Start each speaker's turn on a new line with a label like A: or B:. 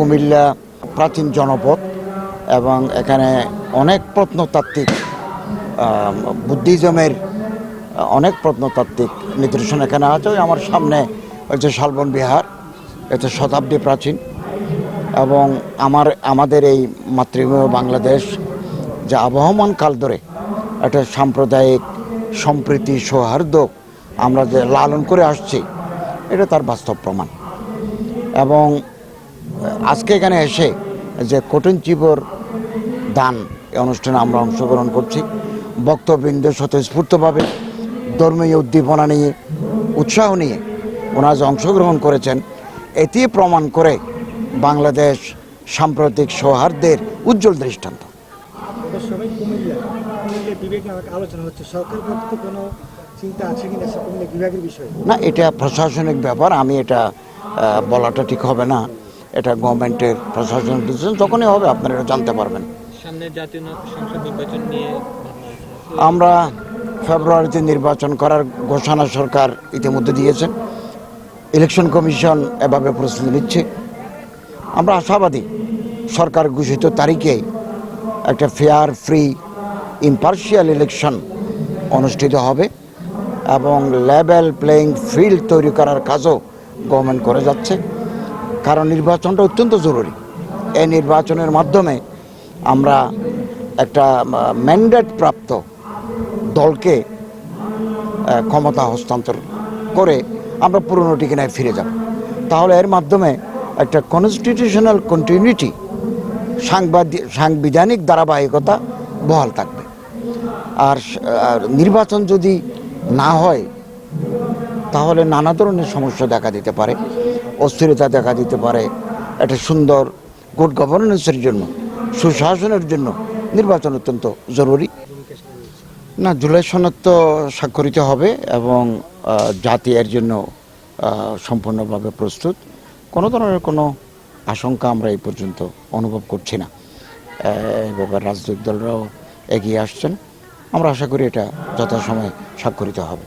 A: কুমিল্লা প্রাচীন জনপদ এবং এখানে অনেক প্রত্নতাত্ত্বিক বুদ্ধিজমের অনেক প্রত্নতাত্ত্বিক নিদর্শন এখানে আছে। আমার সামনে হচ্ছে শালবন বিহার, এটা শতাব্দী প্রাচীন এবং আমার, আমাদের এই মাতৃভূমি বাংলাদেশ যে আবহমান কাল ধরে একটা সাম্প্রদায়িক সম্প্রীতি সৌহার্দ্য আমরা যে লালন করে আসছি, এটা তার বাস্তব প্রমাণ। এবং আজকে এখানে এসে যে কঠিন চিবর দান এই অনুষ্ঠানে আমরা অংশগ্রহণ করছি। বক্তবৃন্দ স্বতঃস্ফূর্তভাবে ধর্মীয় উদ্দীপনা নিয়ে উৎসাহ নিয়ে ওনারা যে অংশগ্রহণ করেছেন এটি প্রমাণ করে বাংলাদেশ সাম্প্রতিক সৌহার্দ্যের উজ্জ্বল দৃষ্টান্ত। না এটা প্রশাসনিক ব্যাপার আমি এটা বলাটা ঠিক হবে না। এটা গভর্নমেন্টের প্রশাসনিক ডিসিশন যখনই হবে আপনারা এটা জানতে পারবেন।
B: সামনে জাতীয় সংসদ নির্বাচন নিয়ে
A: আমরা ফেব্রুয়ারিতে নির্বাচন করার ঘোষণা সরকার ইতিমধ্যে দিয়েছেন ইলেকশন কমিশন এভাবে প্রস্তুতি নিচ্ছে। আমরা আশাবাদী সরকার ঘোষিত তারিখে একটা ফেয়ার ফ্রি ইম্পার্শিয়াল ইলেকশন অনুষ্ঠিত হবে এবং লেভেল প্লেয়িং ফিল্ড তৈরি করার কাজও গভর্নমেন্ট করে যাচ্ছে। কারণ নির্বাচনটা অত্যন্ত জরুরি। এই নির্বাচনের মাধ্যমে আমরা একটা ম্যান্ডেট প্রাপ্ত দলকে ক্ষমতা হস্তান্তর করে আমরা পুরনো ঠিকানায় ফিরে যাব। তাহলে এর মাধ্যমে একটা কনস্টিটিউশনাল কন্টিনিউটি সাংবাদিক সাংবিধানিক ধারাবাহিকতা বহাল থাকবে। আর আর নির্বাচন যদি না হয় তাহলে নানা ধরনের সমস্যা দেখা দিতে পারে, অস্থিরতা দেখা দিতে পারে, একটা সুন্দর গুড গভর্নেন্সের জন্য, সুশাসনের জন্য নির্বাচন অত্যন্ত জরুরি। না, জুলাই সনদ তো স্বাক্ষরিত হবে এবং জাতি এর জন্য সম্পূর্ণভাবে প্রস্তুত। কোনো ধরনের কোনো আশঙ্কা আমরা এই পর্যন্ত অনুভব করছি না। ব্যাপারে রাজনৈতিক দলরাও এগিয়ে আসছেন। আমরা আশা করি এটা যথাসময়ে স্বাক্ষরিত হবে।